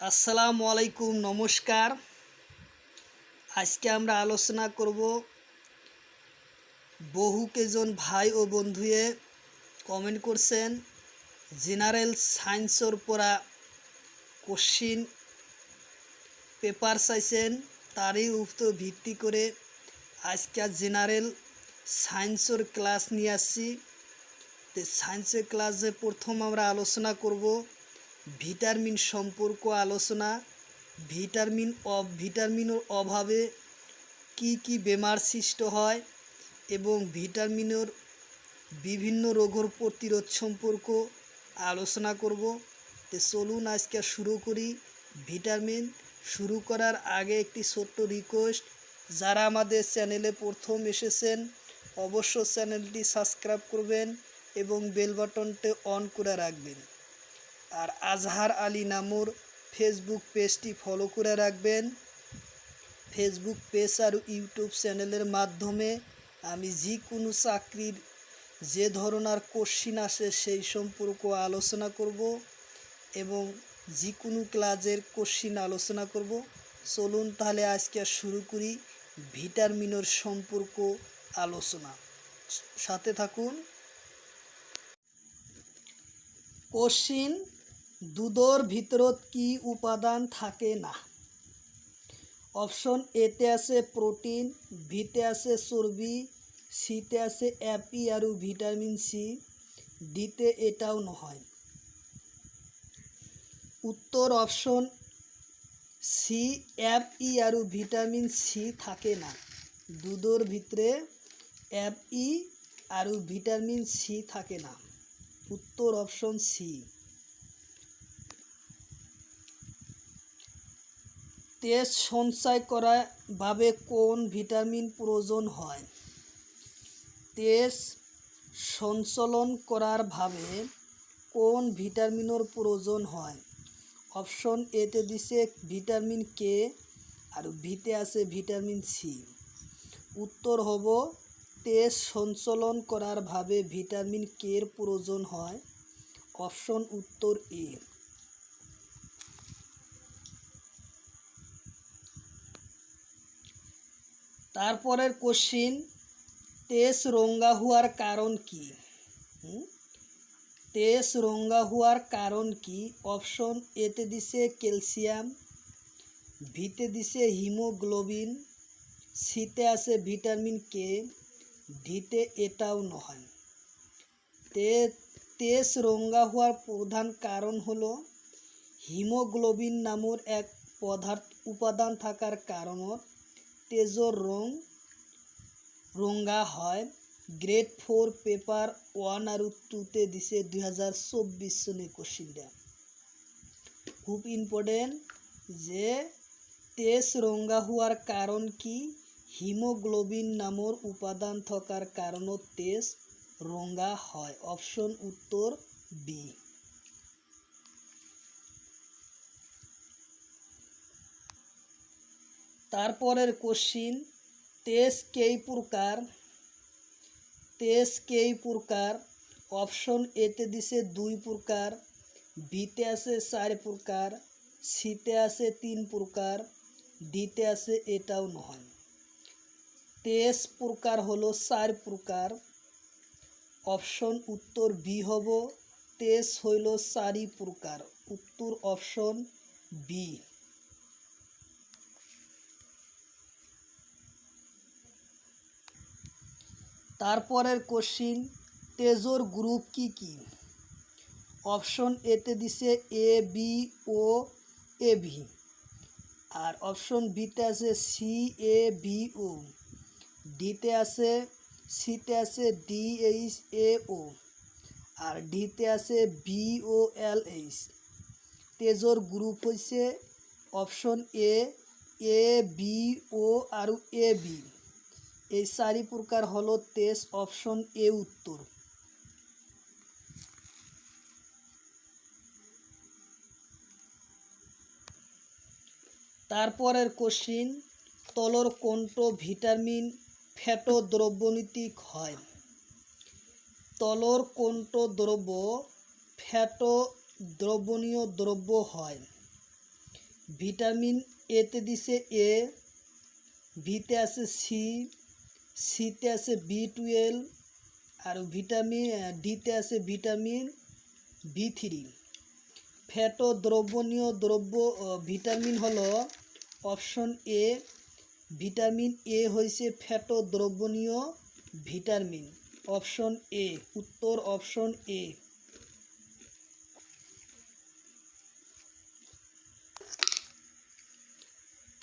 আসসালামু আলাইকুম, নমস্কার। আজকে আমরা আলোচনা করব বহু কেজন ভাই ও বন্ধুয়ে কমেন্ট করছেন জেনারেল সায়েন্সর পড়া কোশ্চিন পেপার চাইছেন, তারই উপর ভিত্তি করে আজকে জেনারেল সায়েন্সের ক্লাস নিয়ে আসছি। সায়েন্সের ক্লাসে প্রথম আমরা আলোচনা করব ভিটামিন সম্পর্ক আলোচনা, ভিটামিন অ, ভিটামিনের অভাবে কি কি বেমার সৃষ্ট হয় এবং ভিটামিনের বিভিন্ন রোগের প্রতিরোধ সম্পর্ক আলোচনা করব। তো চলুন আজকে শুরু করি। ভিটামিন শুরু করার আগে একটি ছোট্ট রিকোয়েস্ট যারা আমাদের চ্যানেলে প্রথম এসেছেন অবশ্য চ্যানেলটি সাবস্ক্রাইব করবেন এবং বেল বাটনটি অন করে রাখবেন। আর আজহার আলী নামর ফেসবুক পেজটি ফলো করে রাখবেন। ফেসবুক পেজ আর ইউটিউব চ্যানেলের মাধ্যমে আমি যে কোনো চাকরির, যে ধরনের কোশ্চিন আসে সেই সম্পর্ক আলোচনা করব এবং যে কোনো ক্লাসের কোশ্চিন আলোচনা করব। চলুন তাহলে আজকে শুরু করি ভিটামিনের সম্পর্ক আলোচনা। সাথে থাকুন। কোশ্চিন দুধর ভিতরত কি উপাদান থাকে না? অপশন এতে আছে প্রোটিন ভিতে আছে চর্বি সিতে আছে অ্যাপি আৰু ভিটামিন সি ডিতে এটাও নহয়। উত্তর অপশন সি অ্যাপ ই আৰু ভিটামিন সি থাকে না। দুধর ভিতরে অ্যাপ ই আৰু ভিটামিন সি থাকে না। উত্তর অপশন সি। তেজ সঞ্চয় করা ভাবে কোন ভিটামিন প্রয়োজন হয়? তেজ সঞ্চালন করার ভাবে কোন ভিটামিনের প্রয়োজন হয়? অপশন এতে দিছে ভিটামিন কে আর ভিতে আছে ভিটামিন সি উত্তর হব তেজ সঞ্চালন করার ভাবে ভিটামিন কের প্রয়োজন হয়। অপশন উত্তর এ। তারপরের কোশ্চিন তেজ রঙ্গা হওয়ার কারণ কি? তেজ রঙ্গা হওয়ার কারণ কি? অপশন এতে দিছে ক্যালসিয়াম ভিতে দিছে হিমোগ্লোবিন সিতে আছে ভিটামিন কে ডিতে এটাও নয়। তে তেজ রঙ্গা হওয়ার প্রধান কারণ হলো হিমোগ্লোবিন নামের এক পদার্থ উপাদান থাকার কারণত তেজর রং রঙ্গা হয়। গ্রেড ফোর পেপার ওয়ান আর টুতে দিছে দুই হাজার চব্বিশ সনে খুব ইম্পর্টেন্ট যে তেজ রঙ্গা হওয়ার কারণ কি? হিমোগ্লোবিন নামের উপাদান থাকার কারণত তেজ রঙ্গা হয়। অপশন উত্তর বি। তারপরের কোশ্চিন তেজ কেই প্রকার? তেজ কেই প্রকার? অপশন এতে দিছে দুই প্রকার বিতে আছে চার প্রকার সিতে আছে তিন প্রকার ডিতে আছে এটাও নয়। তেজ প্রকার হলো চার প্রকার। অপশন উত্তর বি হব তেজ হইল চারি প্রকার। উত্তর অপশন বি তারপরের কোশ্চিন তেজর গ্রুপ কি কি? অপশন এতে দিছে A B O A V আর অপশন বিতে আছে সি এ বি ও ডিতে আছে সিতে আছে ডি এইচ এ ও আর ডিতে আছে বি ও এল এইচ তেজর গ্রুপ হয়েছে অপশন এ এ বি ও আর এ বি এই চারি প্রকার হলো তেজ অপশন এ উত্তর। তারপরের কোশ্চিন তলর কোনট ভিটামিন ফ্যাটো দ্রব্যনীতিক হয়। তলর কোনট দ্রব্য ফ্যাটো দ্রবণীয় দ্রব্য হয়। ভিটামিন এতে দিছে এ ভিতে আছে সি সিতে আছে বি টুয়েলভ আর ভিটামিন ডিতে আছে ভিটামিন বি থ্রি ফ্যাট দ্রবণীয় দ্রব্য ভিটামিন হলো অপশন এ ভিটামিন এ হয়েছে ফ্যাট দ্রবণীয় ভিটামিন। অপশন এ উত্তর অপশন এ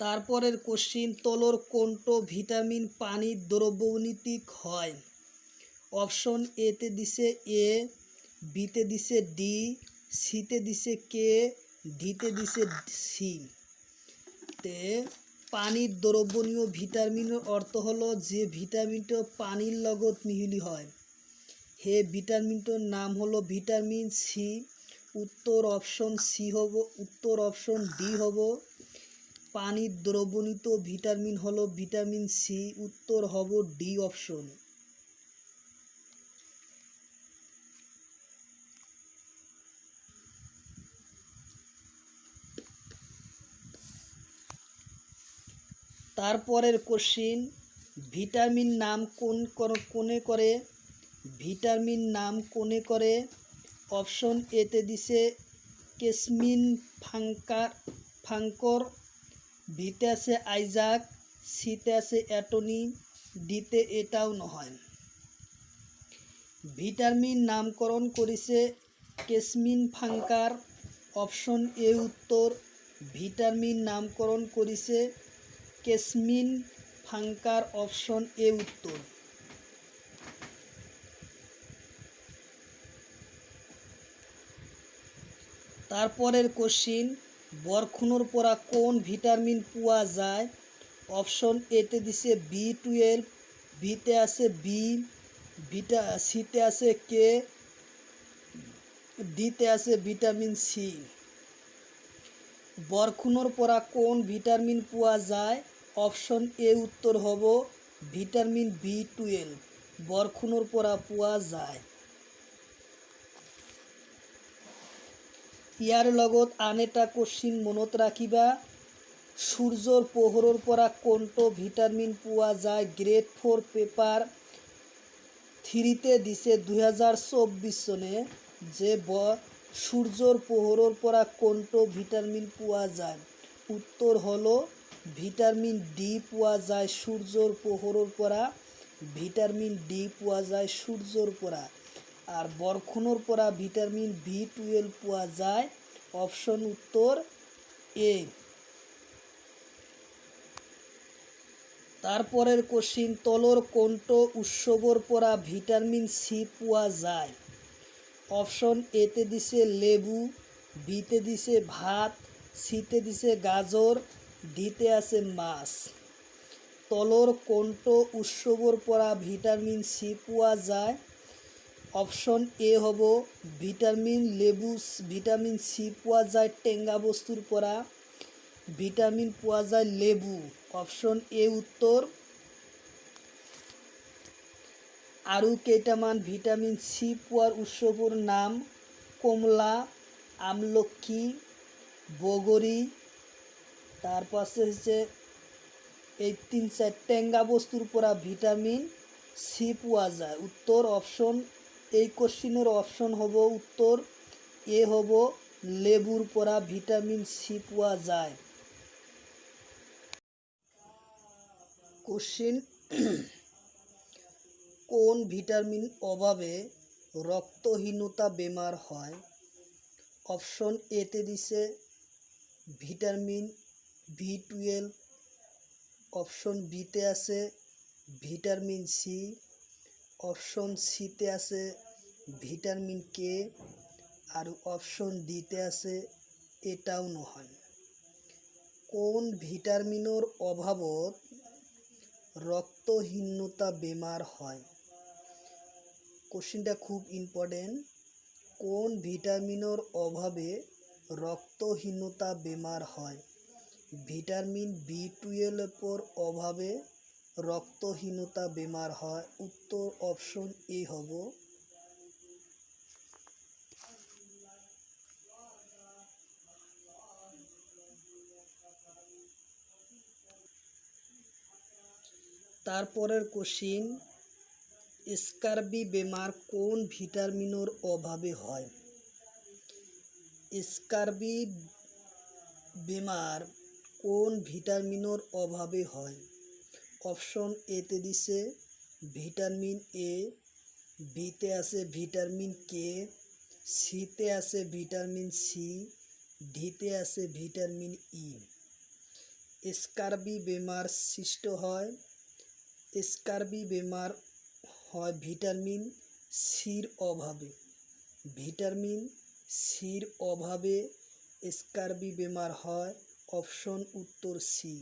তারপরের কোশ্চিন তলর কোনটো ভিটামিন পানির দ্রবণীতিক হয়? অপশন এতে দিছে এ বিতে দিছে ডি সিতে দিছে কে ডিতে দিছে সি তে পানির দ্রবণীয় ভিটামিনের অর্থ হলো যে ভিটামিনটা পানির লগত মিহিলি হয়। হে ভিটামিনটার নাম হলো ভিটামিন সি উত্তর অপশন সি হব, উত্তর অপশন ডি হব। পানির দ্রবণীত ভিটামিন হলো ভিটামিন সি, উত্তর হব ডি অপশন। তারপরের কোশ্চিন ভিটামিন নাম কোন কোনে করে? ভিটামিন নাম কোনে করে? অপশন এতে দিছে কেসমিন ফাঙ্কার ফাঙ্কর ভিতে আছে আইজাক, সিতে আছে অ্যাটনি, ডিতে এটাও নহয়। ভিটামিন নামকরণ করেছে কেসমিন ফাঙ্কার, অপশন এ উত্তর, ভিটামিন নামকরণ করেছে কেসমিন ফাঙ্কার, অপশন এ উত্তর। তারপরের কোশ্চিন বরখুনোর পরা কোন ভিটামিন পাওয়া যায়? অপশন এতে দিছে বি টুয়েলভ ভিতে আছে বি ভিটা সিতে আছে কে, ডিতে আছে ভিটামিন সি। বরখুনোর পরা কোন ভিটামিন পাওয়া যায়? অপশন এ উত্তর হব ভিটামিন বি টুয়েলভ, বরখুনোর পরা পাওয়া যায়। ইয়াৰ লগত আন এটা কোশ্চিন মনত ৰাখিবা। সূৰ্যৰ পোহৰৰ পৰা কোনটো ভিটামিন পোৱা যায়? গ্ৰেড ফ'ৰ পেপাৰ থ্ৰীতে দিছে দুহেজাৰ চৌব্বিছ চনে, যে ব, সূৰ্যৰ পোহৰৰ পৰা কোনটো ভিটামিন পোৱা যায়? উত্তৰ হলো, ভিটামিন ডি পোৱা যায় সূৰ্যৰ পোহৰৰ পৰা, ভিটামিন ডি পোৱা যায় সূৰ্যৰ পৰা। আর বরখুনোর পরা ভিটামিন বি টুয়েলভ পাওয়া যায়। অপশন উত্তর এ। তারপরের কোশ্চিন তলর কোনট উৎসবর পরা ভিটামিন সি পাওয়া যায়। অপশন এতে দিছে লেবু বিতে দিছে ভাত সিতে দিছে গাজর ডিতে আছে মাছ। তলর কোনট উৎসবর পরা ভিটামিন সি পাওয়া যায়। অপশন এ হ'ব ভিটামিন লেবু, ভিটামিন সি পোৱা যায় টেঙা বস্তুৰ পৰা ভিটামিন পোৱা যায় লেবু। অপশন এ উত্তৰ আৰু কেইটামান ভিটামিন চি পোৱাৰ উৎসবোৰ নাম কমলা, আমলক্ষী বগৰী তাৰ পাছে হৈছে এই তিন চার টেঙ্গা বস্তুর পৰা ভিটামিন সি পোৱা যায় উত্তৰ অপশন এই কোশ্চিনের অপশন হ'ব উত্তর, এ হ'ব লেবুর পৰা ভিটামিন সি পোৱা যায়। কোশ্চিন, কোন ভিটামিন অভাবে রক্তহীনতা বেমার হয়? অপশন এতে দিছে ভিটামিন ভি টুয়েলভ। অপশন বিতে আছে ভিটামিন সি। অপশন সিতে আছে ভিটামিন কে আর অপশন ডিতে আছে এটাও নহয় কোন ভিটামিনের অভাবত রক্তহীনতা বেমার হয়? কোশ্চিনটা খুব ইম্পর্টেন্ট কোন ভিটামিনের অভাবে রক্তহীনতা বেমার হয়? ভিটামিন বি টুয়েলভের অভাবে রক্তহীনতা বেমার হয়। উত্তর অপশন এ হব। তারপরের কোশ্চিন স্কার্বি বেমার কোন ভিটামিনের অভাবে হয়? স্কার্বি বেমার কোন ভিটামিনের অভাবে হয়? অপশন এতে দিছে ভিটামিন এ বিতে আছে ভিটামিন কে সিতে আছে ভিটামিন সি ডিতে আছে ভিটামিন ই। স্কারবি বেমার সৃষ্ট হয়। স্কারবি বেমার হয় ভিটামিন সির অভাবে। ভিটামিন সির অভাবে স্কারবি বেমার হয়। অপশন উত্তর সি।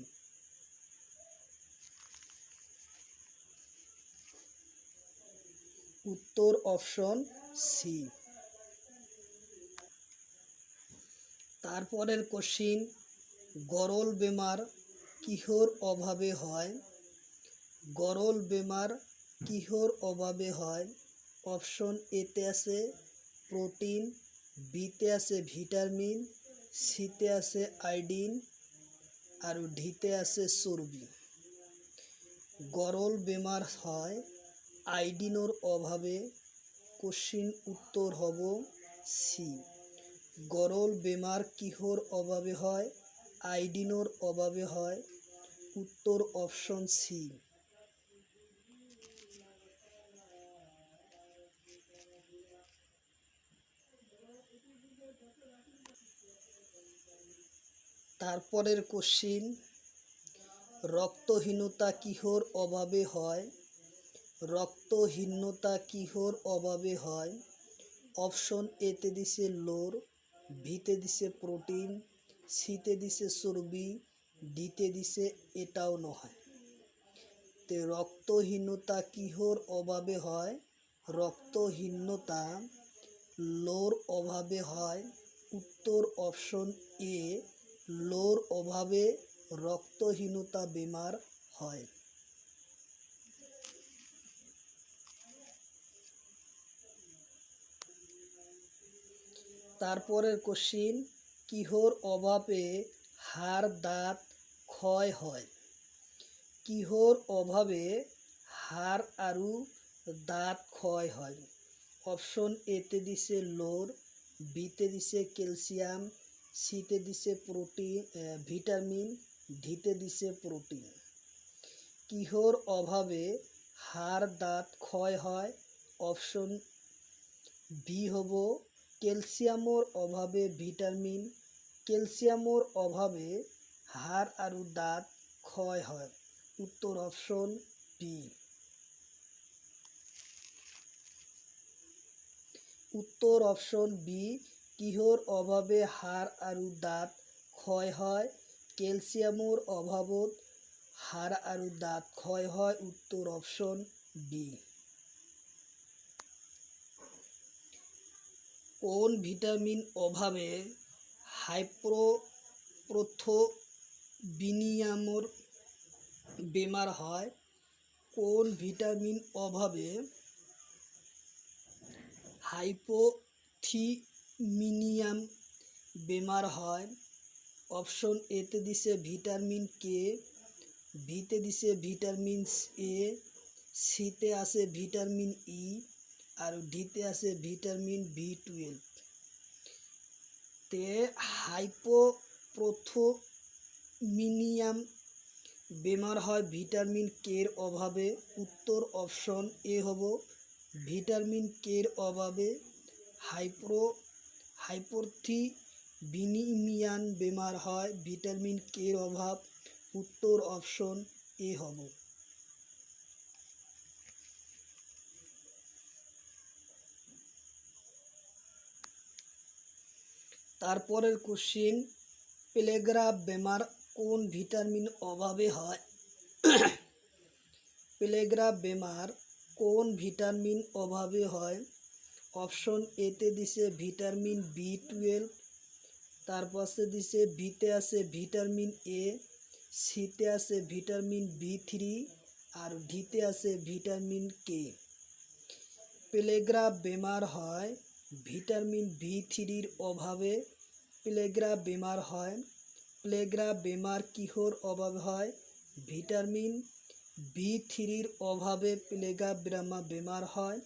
উত্তর অপশন সি। তারপরের কোশ্চিন গরল বেমার কিহর অভাবে হয়? গরল বেমার কিহর অভাবে হয়? অপশন এতে আছে প্রোটিন বিতে আছে ভিটামিন সিতে আছে আয়োডিন, আর ডিতে আছে চর্বি। গরল বেমার হয় আয়োডিনের অভাবে কোশ্চিন উত্তর হব সি। গরল বেমার কিহর অভাবে হয়? আয়োডিনের অভাবে হয়? উত্তর অপশন সি। তারপরের কোশ্চিন, রক্তহীনতা কিহর অভাবে হয়? রক্তহীনতা কিহোর অভাবে হয়? অপশন এতে দিছে লোর ভিতে দিছে প্রোটিন সিতে দিছে চর্বি ডিতে দিছে এটাও নহয় তে রক্তহীনতা কিহর অভাবে হয়? রক্তহীনতা লোর অভাবে হয়। উত্তর অপশন এ, লোর অভাবে রক্তহীনতা বেমার হয়। তারপরের কোশ্চিন কিহর অভাবে হাড় দাঁত ক্ষয় হয়? কিহর অভাবে হাড় আরু দাঁত ক্ষয় হয়? অপশন এতে দিছে লোর বিতে দিছে ক্যালসিয়াম সিতে দিছে প্রোটিন ভিটামিন ডিতে দিছে প্রোটিন কিহর অভাবে হাড় দাঁত ক্ষয় হয়? অপশন বি হব ক্যালসিয়ামর অভাবে ভিটামিন, ক্যালসিয়ামর অভাবে হাড় আৰু দাঁত ক্ষয় হয়। উত্তর অপশন বি উত্তর অপশন বি কিহৰ অভাৱে হাড় আৰু দাঁত ক্ষয় হয়? ক্যালসিয়ামৰ অভাৱত হাড় আৰু দাঁত ক্ষয় হয়। উত্তর অপশন বি কোন ভিটামিন অভাবে হাইপ্রোথোবিনিয়ামর বেমার হয়? কোন ভিটামিন অভাবে হাইপোথিমিনিয়াম বেমার হয়? অপশন এতে দিছে ভিটামিন কে বিতে দিছে ভিটামিন এ সিতে আছে ভিটামিন ই। আর ডিতে আছে ভিটামিন বি টুয়েলভ তে হাইপোপ্রোথোমিনিয়াম বেমার হয়, ভিটামিন কের অভাবে উত্তর অপশন এ হব, ভিটামিন কের অভাবে হাইপ্রো হাইপোথিবিনিমিয়ান বেমার হয়, ভিটামিন কের অভাব উত্তর অপশন এ হব। তারপরের কোশ্চিন প্লেগ্রাফ বেমার কোন ভিটামিন অভাবে হয়? প্লেগ্রাফ বেমার কোন ভিটামিন অভাবে হয়? অপশন এতে দিছে ভিটামিন বি টুয়েলভ তার পাশে দিছে বিতে আছে ভিটামিন এ সিতে আছে ভিটামিন বি থ্রি আর ডিতে আছে ভিটামিন কে প্লেগ্রাফ বেমার হয় ভিটামিন ভি থ্রির অভাবে প্লেগ্রাফ বেমার হয়। প্লেগ্রাফ বেমার কিহর অভাবে হয়? ভিটামিন বি থ্রির অভাবে প্লেগা ব্রামা বেমার হয়।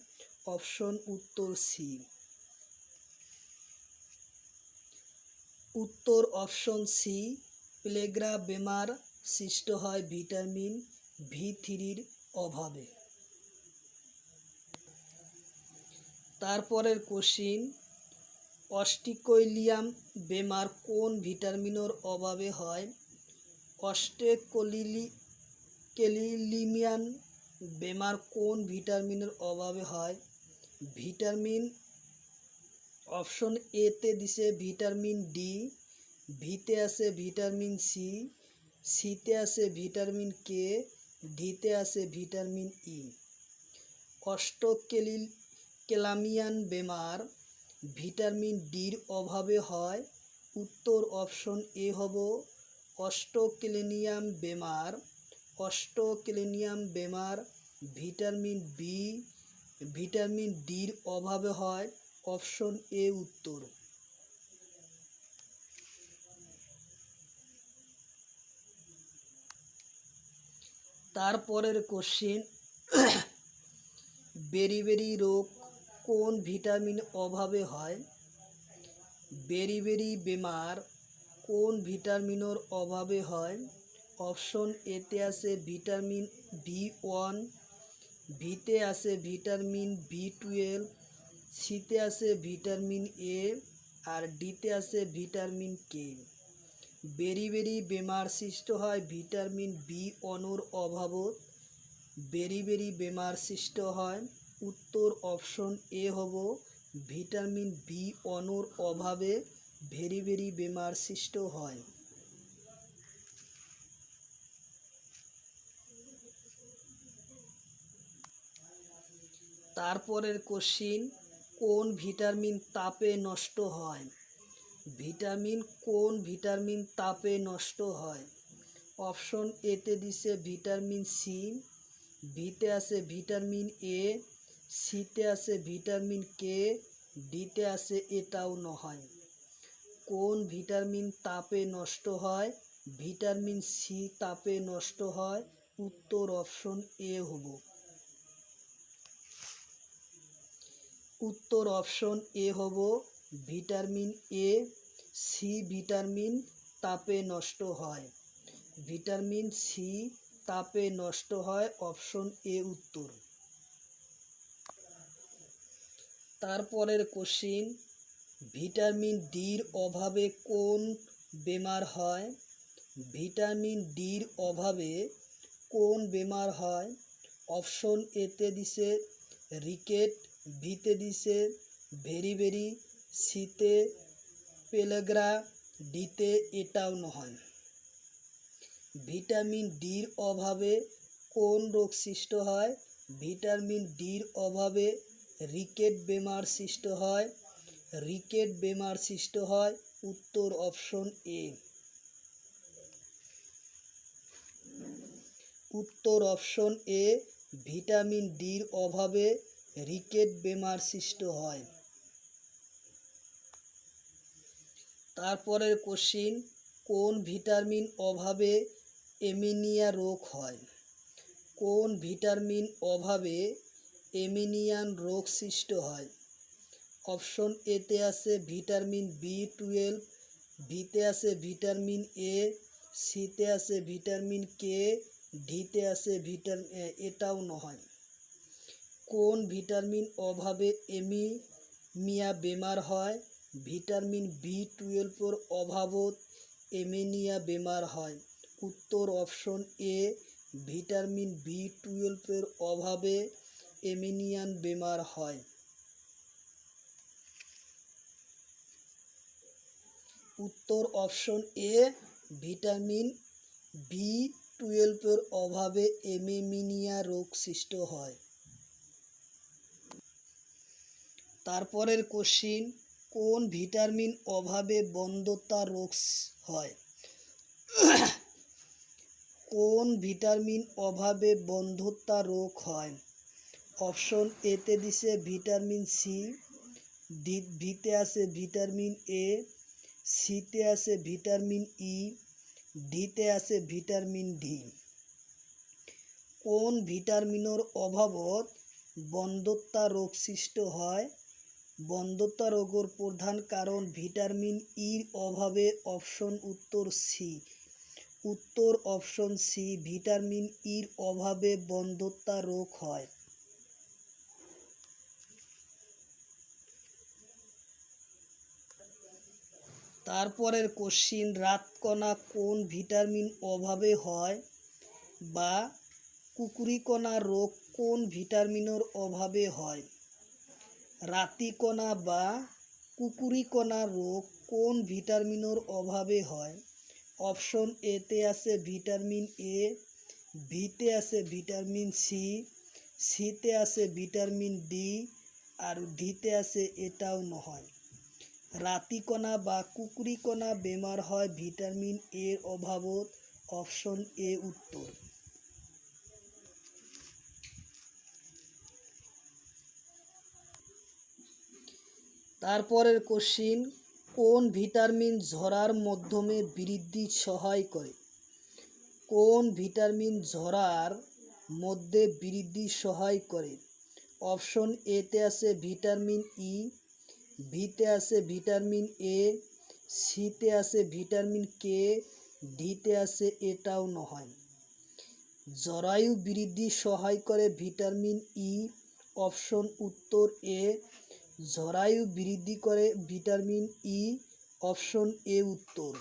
অপশন উত্তর সি। উত্তর অপশন সি, প্লেগ্রা বেমার সৃষ্ট হয় ভিটামিন ভি থ্রির অভাবে। তারপরের কোশ্চিন অস্টিকোইলিয়াম বেমার কোন ভিটামিনের অভাবে হয়? অস্টেকোলিলি কেলিলিমিয়ান বেমার কোন ভিটামিনের অভাবে হয়? ভিটামিন অপশন এতে দিছে ভিটামিন ডি ভিতে আছে ভিটামিন সি সিতে আছে ভিটামিন কে ডিতে আছে ভিটামিন ই। অষ্টকেলিল কেলামিয়ান বেমার ভিটামিন ডির অভাবে হয়। উত্তর অপশন এ হব অস্টোক্লেনিয়াম বেমার। অস্টোক্লেনিয়াম বেমার ভিটামিন বি ভিটামিন ডির অভাবে হয়। অপশন এ উত্তর। তারপরের কোশ্চিন বেরিবেরি রোগ কোন ভিটামিন অভাবে হয়? বেরিবেরি বেমার কোন ভিটামিনের অভাবে হয়? অপশন এতে আছে ভিটামিন বি ওয়ান ভিতে আছে ভিটামিন বি টুয়েলভ সিতে আছে ভিটামিন এ, আর ডিতে আছে ভিটামিন কে। বেরি বেরি বেমার সৃষ্ট হয় ভিটামিন বি অনুর অভাবত। বেরিবেরি বেমার সৃষ্ট হয় উত্তর অপশন এ হব ভিটামিন বি অনুর অভাবে ভেরি ভেরি বেমার সৃষ্ট হয়। তারপরের কোশ্চিন কোন ভিটামিন তাপে নষ্ট হয়? ভিটামিন কোন ভিটামিন তাপে নষ্ট হয়? অপশন এতে দিছে ভিটামিন সি ভিতে আছে ভিটামিন এ সিতে আছে ভিটামিন কে ডিতে আছে এটাও নহয় কোন ভিটামিন তাপে নষ্ট হয়? ভিটামিন সি তাপে নষ্ট হয়। উত্তর অপশন এ হব। উত্তর অপশন এ হব ভিটামিন এ সি ভিটামিন তাপে নষ্ট হয়। ভিটামিন সি তাপে নষ্ট হয়, অপশন এ উত্তর। তারপরের কোশ্চিন ভিটামিন ডির অভাবে কোন বেমার হয়? ভিটামিন ডির অভাবে কোন বেমার হয়? অপশন এতে দিছে রিকেট ভিতে দিছে ভেরি ভেরি সিতে পেলেগ্রা ডিতে এটাও নহয় ভিটামিন ডির অভাবে কোন রোগ সৃষ্ট হয়? ভিটামিন ডির অভাবে রিকেট বেমার সৃষ্ট হয়। রিকেট বেমার সৃষ্ট হয় উত্তর অপশন এ। উত্তর অপশন এ, ভিটামিন ডির অভাবে রিকেট বেমার সৃষ্ট হয়। তারপরের কোশ্চিন কোন ভিটামিন অভাবে এমিনিয়া রোগ হয়? কোন ভিটামিন অভাবে এমিনিয়ান রোগ সৃষ্ট হয়। অপশন এতে আছে ভিটামিন বি টুয়েলভ ভিতে আছে ভিটামিন এ সিতে আছে ভিটামিন কে ডিতে আছে ভিটামিন এটাও নহয় কোন ভিটামিন অভাবে এমিমিয়া বেমার হয়? ভিটামিন বি টুয়েলভের অভাবত এমিনিয়া বেমার হয়। উত্তর অপশন এ, ভিটামিন বি টুয়েলভের অভাবে এমিনিয়ান বেমার হয়। উত্তর অপশন এ, ভিটামিন বি টুয়েলভের অভাবে এমিমিনিয়া রোগ সৃষ্ট হয়। তারপরের কোশ্চিন কোন ভিটামিন অভাবে বন্ধতা রোগ হয়? কোন ভিটামিন অভাবে বন্ধতা রোগ হয়? অপশন এতে দিছে ভিটামিন সি, ডি, ভিতে আছে ভিটামিন এ, সিতে আছে ভিটামিন ই, ডিতে আছে ভিটামিন ডি। কোন ভিটামিনের অভাবত বন্ধ্যতা রোগ সৃষ্টি হয়? বন্ধ্যতা রোগের প্রধান কারণ ভিটামিন ইর অভাবে অপশন উত্তর সি। উত্তর অপশন সি, ভিটামিন ইর অভাবে বন্ধ্যতা রোগ হয়। তারপরের কোশ্চিন রাতকণা কোন ভিটামিন অভাবে হয়? বা কুকুরিকণা রোগ কোন ভিটামিনের অভাবে হয়? রাতিকণা বা কুকুরিকণা রোগ কোন ভিটামিনের অভাবে হয়? অপশন এতে আছে ভিটামিন এ বিতে আছে ভিটামিন সি সিতে আছে ভিটামিন ডি আর ডিতে আছে এটাও নহয় রাতিকণা বা কুকুরিকণা বেমার হয় ভিটামিন এর অভাবত, অপশন এ উত্তর। তারপরের কোশ্চিন কোন ভিটামিন ঝরার মাধ্যমে বৃদ্ধি সহায় করে? কোন ভিটামিন ঝরার মধ্যে বৃদ্ধি সহায় করে? অপশন এতে আছে ভিটামিন ই বিতে আছে ভিটামিন এ, সিতে আছে ভিটামিন কে, ডিতে আছে এটাও নহয় জরায়ু বৃদ্ধি সহায় করে ভিটামিন ই, অপশন উত্তর এ। জরায়ু বৃদ্ধি করে ভিটামিন ই, অপশন এ উত্তর।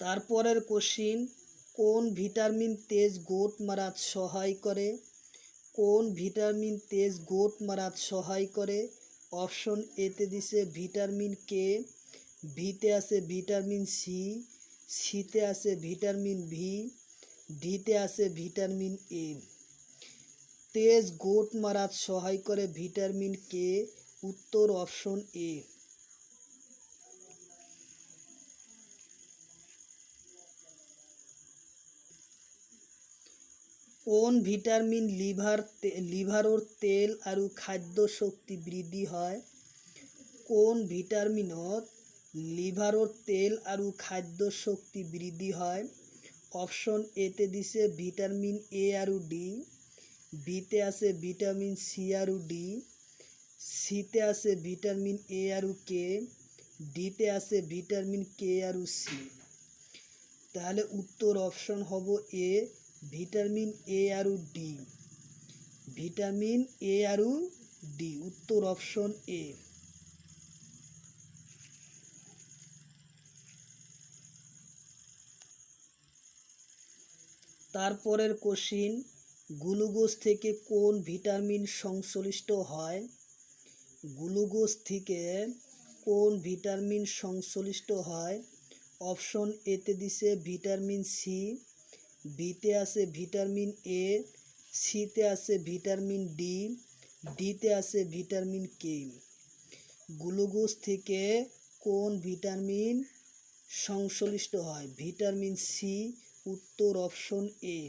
তারপরের কোশ্চিন কোন ভিটামিন তেজ গোট মারাত সহায় করে? কোন ভিটামিন তেজ গোট মারাত সহায় করে? অপশন এতে দিছে ভিটামিন কে ভিতে আছে ভিটামিন সি সিতে আছে ভিটামিন ভি ডিতে আছে ভিটামিন এ। তেজ গোট মারাত সহায় করে ভিটামিন কে? উত্তর অপশন এ। কোন ভিটামিন লিভার লিভারর তেল আৰু খাদ্য শক্তি বৃদ্ধি হয়? কোন ভিটামিনত লিভারর তেল আৰু খাদ্য শক্তি বৃদ্ধি হয়? অপশন এতে দিছে ভিটামিন এ আৰু ডি বিতে আছে ভিটামিন সি আৰু ডি সিতে আছে ভিটামিন এ আৰু কে ডিতে আছে ভিটামিন কে আৰু সি। তাহলে উত্তর অপশন হব এ ভিটামিন এ আৰু ডি ভিটামিন এ আৰু ডি উত্তর অপশন এ তারপরের কোশ্চিন গ্লুকোজ থেকে কোন ভিটামিন সংশ্লিষ্ট হয়? গ্লুকোজ থেকে কোন ভিটামিন সংশ্লিষ্ট হয়? অপশন এতে দিছে ভিটামিন সি বিতে আছে ভিটামিন এ, সিতে আছে ভিটামিন ডি, ডিতে আছে ভিটামিন কে। গ্লুকোজ থেকে কোন ভিটামিন সংশ্লিষ্ট হয়? ভিটামিন সি, উত্তর অপশন এ।